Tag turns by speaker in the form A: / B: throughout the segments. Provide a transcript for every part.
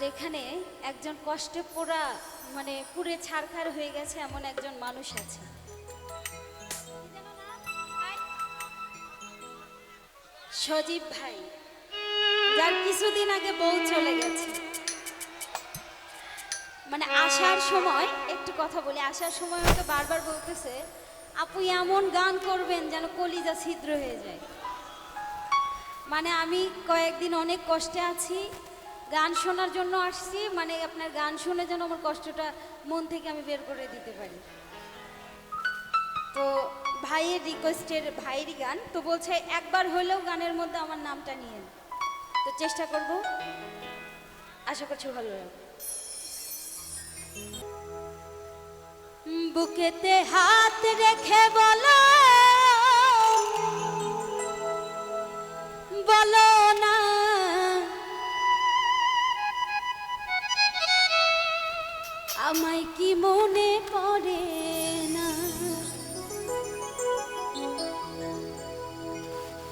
A: আর এখানে একজন কষ্টে পোড়া মানে পুরে ছাড়খাড় হয়ে গেছে এমন একজন মানুষ আছে। সজীব ভাই, যার কিছুদিন আগে বউ চলে গেছে। মানে আসার সময়, একটু কথা বলি, আসার সময় আমাকে বারবার বলতেছে, আপু, এমন গান করবেন যেন কলিজা ছিদ্র হয়ে যায়। মানে আমি কয়েকদিন অনেক কষ্টে আছি গান শোনার জন্য আসছি মানে আপনার গান শুনে যেন আমার কষ্টটা মন থেকে আমি বের করে দিতে পারি। তো ভাইয়ের রিকোয়েস্টের ভাইয়েরই গান, তো বলছে একবার হলেও গানের মধ্যে আমার নামটা নিয়ে তো চেষ্টা করব। আশা করছি ভালো লাগবে। বুকেতে হাত রেখে বলো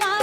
A: my